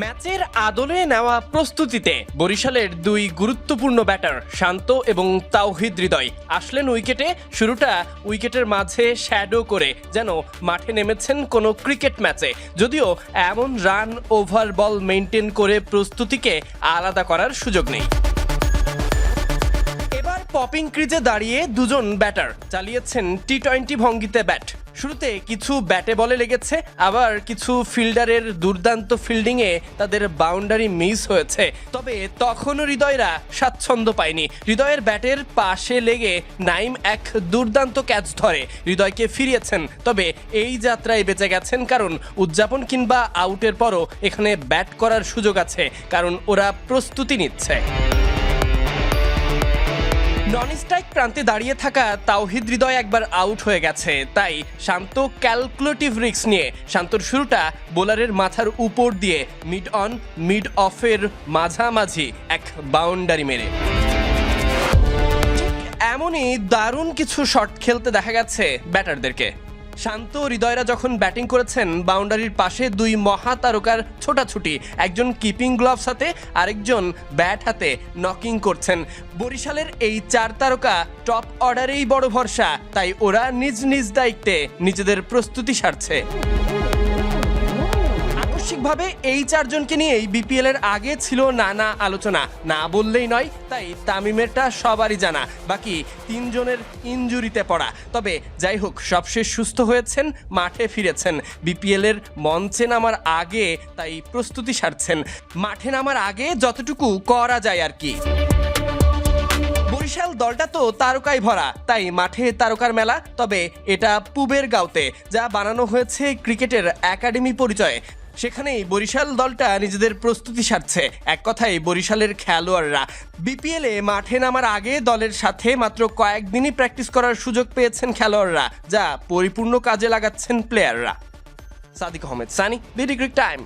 ম্যাচের আদলে নেওয়া প্রস্তুতিতে বরিশালের দুই গুরুত্বপূর্ণ ব্যাটার শান্ত এবং তাওহিদ হৃদয় আসলেন উইকেটে। শুরুটা উইকেটের মাঝে শ্যাডো করে যেন মাঠে নেমেছেন কোনো ক্রিকেট ম্যাচে। যদিও এমন রান ওভার বল মেনটেন করে প্রস্তুতিকে আলাদা করার সুযোগ নেই। পপিং ক্রিজে দাঁড়িয়ে দুজন ব্যাটার চালিয়েছেন টি টোয়েন্টি ভঙ্গিতে ব্যাট। শুরুতে কিছু ব্যাটে বলে লেগেছে, আবার কিছু ফিল্ডারের দুর্দান্ত ফিল্ডিংয়ে তাদের বাউন্ডারি মিস হয়েছে। তবে তখনও হৃদয়রা স্বাচ্ছন্দ্য পায়নি। হৃদয়ের ব্যাটের পাশে লেগে নাইম এক দুর্দান্ত ক্যাচ ধরে। হৃদয়কে ফিরিয়েছেন, তবে এই যাত্রায় বেঁচে গেছেন কারণ উদযাপন কিংবা আউটের পরও এখানে ব্যাট করার সুযোগ আছে, কারণ ওরা প্রস্তুতি নিচ্ছে। নন স্ট্রাইক প্রান্তে দাঁড়িয়ে থাকা তাওহিদ হৃদয় একবার আউট হয়ে গেছে। তাই শান্ত ক্যালকুলেটিভ রিক্স নিয়ে শান্তর শুরুটা বোলারের মাথার উপর দিয়ে মিড অন মিড অফের মাঝামাঝি এক বাউন্ডারি মেরে। এমনই দারুণ কিছু শট খেলতে দেখা গেছে ব্যাটারদেরকে। শান্ত হৃদয়রা যখন ব্যাটিং করেছেন, বাউন্ডারির পাশে দুই মহাতারকার ছোটাছুটি। একজন কিপিং গ্লাভস হাতে, আরেকজন ব্যাট হাতে নকিং করছেন। বরিশালের এই চার তারকা টপ অর্ডারেই বড় ভরসা, তাই ওরা নিজ নিজ দায়িত্বে নিজেদের প্রস্তুতি সারছে। আকস্মিকভাবে এই চারজনকে নিয়েই বিপিএল এর আগে ছিল নানা আলোচনা। না বললেই নয়, তাই তামিমেরটা সবারই জানা। বাকি তিনজনের ইনজুরিতে পড়া। তবে যাই হোক, সবশেষ সুস্থ হয়েছেন, মাঠে ফিরেছেন। বিপিএল এর মঞ্চে নামার আগে তাই প্রস্তুতি সারছেন। মাঠে নামার আগে যতটুকু করা যায় আর কি। বরিশাল দলটা তো তারকায় ভরা, তাই মাঠে তারকার মেলা। তবে এটা পুবের গাঁওতে, যা বানানো হয়েছে ক্রিকেটের একাডেমি পরিচয়ে। সেখানেই বরিশাল দলটা নিজেদের প্রস্তুতি সারছে। এক কথায় বরিশালের খেলোয়াড়রা। বিপিএলে মাঠে নামার আগে দলের সাথে মাত্র কয়েকদিনই প্র্যাকটিস করার সুযোগ পেয়েছেন খেলোয়াড়রা, যা পরিপূর্ণ কাজে লাগাচ্ছেন প্লেয়াররা। সাদিক আহমেদ, সানি, দি ডিগ্রি টাইম।